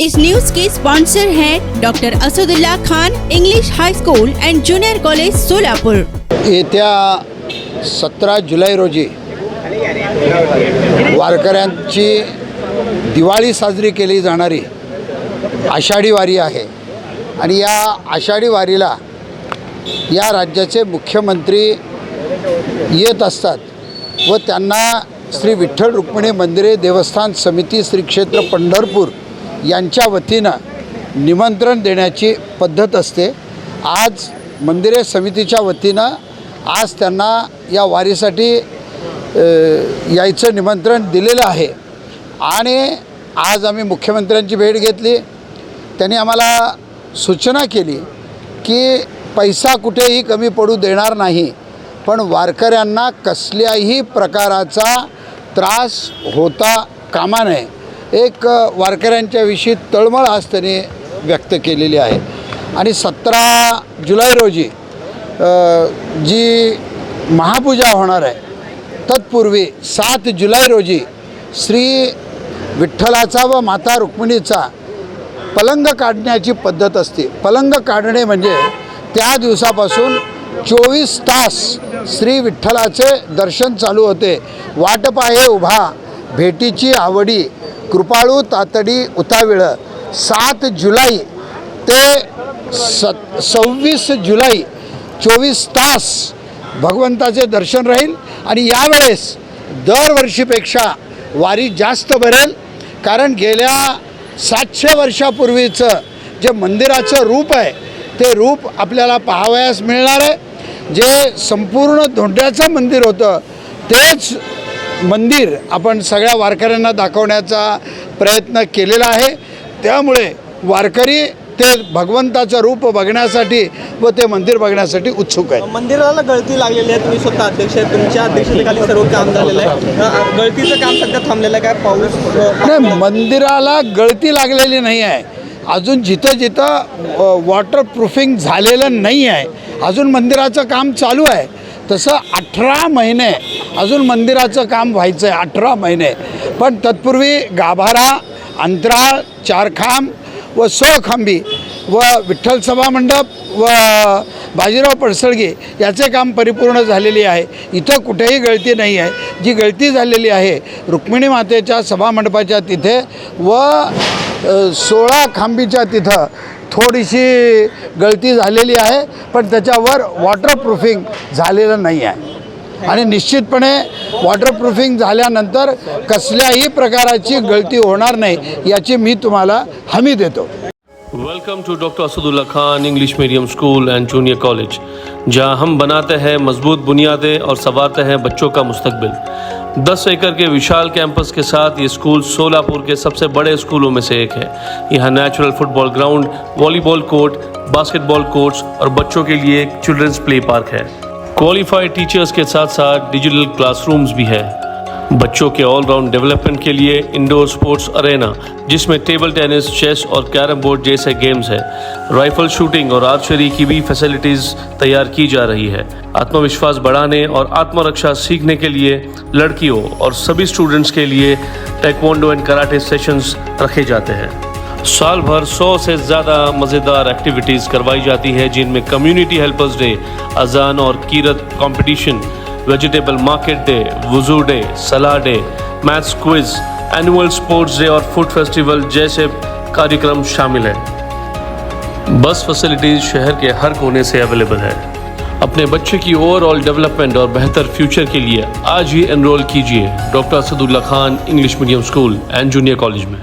इस news के sponsor हैं doctor Asadullah Khan English high school and junior college Solapur. येत्या सतरा जुलै रोजी वारकऱ्यांची दिवाळी साजरी केली जाणारी आषाढी वारी आहे आणि या आषाढी वारीला या राज्याचे मुख्यमंत्री येत असतात व त्यांना श्री विठ्ठल रुक्मिणी मंदिरे देवस्थान समिती श्री क्षेत्र पंढरपूर यांच्या वतीनं निमंत्रण देण्याची पद्धत असते. आज मंदिरे समितीच्या वतीनं आज त्यांना या वारीसाठी यायचं निमंत्रण दिलेलं आहे. आणि आज आम्ही मुख्यमंत्र्यांची भेट घेतली. त्यांनी आम्हाला सूचना केली की पैसा कुठेही कमी पडू देणार नाही पण वारकऱ्यांना कसल्याही प्रकाराचा त्रास होता कामा नये. एक वारकऱ्यांच्याविषयी तळमळ आज त्यांनी व्यक्त केलेली आहे. आणि सतरा जुलै रोजी जी महापूजा होणार आहे तत्पूर्वी सात जुलै रोजी श्री विठ्ठलाचा व माता रुक्मिणीचा पलंग काढण्याची पद्धत असते. पलंग काढणे म्हणजे त्या दिवसापासून चोवीस तास श्री विठ्ठलाचे दर्शन चालू होते. वाटप उभा भेटीची आवडी कृपाळू तातडी उताविळं सात जुलै ते सत सव्वीस जुलै चोवीस तास भगवंताचे दर्शन राहील आणि यावेळेस दरवर्षीपेक्षा वारी जास्त भरेल. कारण गेल्या सातशे वर्षापूर्वीचं जे मंदिराचं रूप आहे ते रूप आपल्याला पाहावयास मिळणार आहे. जे संपूर्ण धोंड्याचं मंदिर होतं तेच मंदिर आपण सगळ्या वारकऱ्यांना दाखवण्याचा प्रयत्न केलेला आहे. त्यामुळे वारकरी ते भगवंताचं रूप बघण्यासाठी व ते मंदिर बघण्यासाठी उत्सुक आहेत. मंदिराला गळती लागलेली आहे. तुम्ही स्वतः अध्यक्ष आहे तुमच्या अध्यक्षतेखाली सर्व काम झालेलं आहे. गळतीचं काम सध्या थांबलेलं आहे. काय पाऊस नाही मंदिराला गळती लागलेली नाही आहे. अजून जिथं जिथं वॉटर प्रूफिंग झालेलं नाही आहे. अजून मंदिराचं काम चालू आहे. तसं अठरा महिने अजून मंदिराचं काम व्हायचं आहे अठरा महिने. पण तत्पूर्वी गाभारा अंतराळ चारखांब व सोळखांबी व विठ्ठल सभा मंडप व बाजीराव पडसळगे याचे काम परिपूर्ण झालेले आहे. इथं कुठेही गळती नाही आहे. जी गळती झालेली आहे रुक्मिणी मातेच्या सभामंडपाच्या तिथे व सोळा खांबीच्या तिथं थोडीशी गळती झालेली आहे पण त्याच्यावर वॉटरप्रूफिंग झालेलं नाही आहे. आणि निश्चितपणे वॉटरप्रूफिंग झाल्यानंतर कसल्याही प्रकाराची गळती होणार नाही याची मी तुम्हाला हमी देतो. Welcome to doctor Asadullah Khan English medium school and junior college जहां हम बनाते हैं मजबूत बुनियादें और सवारते हैं बच्चों का मुस्तकबिल। 10 एकड़ के विशाल कैंपस के साथ ये स्कूल सोलापुर के सबसे बड़े स्कूलों में से एक है। यहाँ natural football ground volleyball court basketball courts और बच्चों के लिए एक चिल्ड्रंस प्ले पार्क है। क्वालिफाइड टीचर्स के साथ साथ डिजिटल क्लासरूम्स भी है। बच्चों के ऑलराउंड डेवलपमेंट के लिए इंडोर स्पोर्ट्स अरेना जिसमें टेबल टेनिस चेस और कैरम बोर्ड जैसे गेम्स हैं। राइफल शूटिंग और आर्चरी की भी फैसिलिटीज़ तैयार की जा रही है। आत्मविश्वास बढ़ाने और आत्मरक्षा सीखने के लिए लड़कियों और सभी स्टूडेंट्स के लिए टेक्वांडो एंड कराटे सेशंस रखे जाते हैं। साल भर सौ से ज़्यादा मज़ेदार एक्टिविटीज़ करवाई जाती है, जिनमें कम्युनिटी हेल्पर्स डे अजान और कीरत कंपटीशन वेजिटेबल मार्केट डे वज़ू डे सलाह day maths quiz annual sports day और फ़ूड फेस्टिवल जैसे कार्यक्रम शामिल हैं। बस फैसिलिटीज़ शहर के हर कोने से अवेलेबल है। अपने बच्चे की ओवरऑल डेवलपमेंट और बेहतर फ्यूचर के लिए आज ही एनरोल कीजिए। Doctor Asadullah Khan English medium school and junior college में।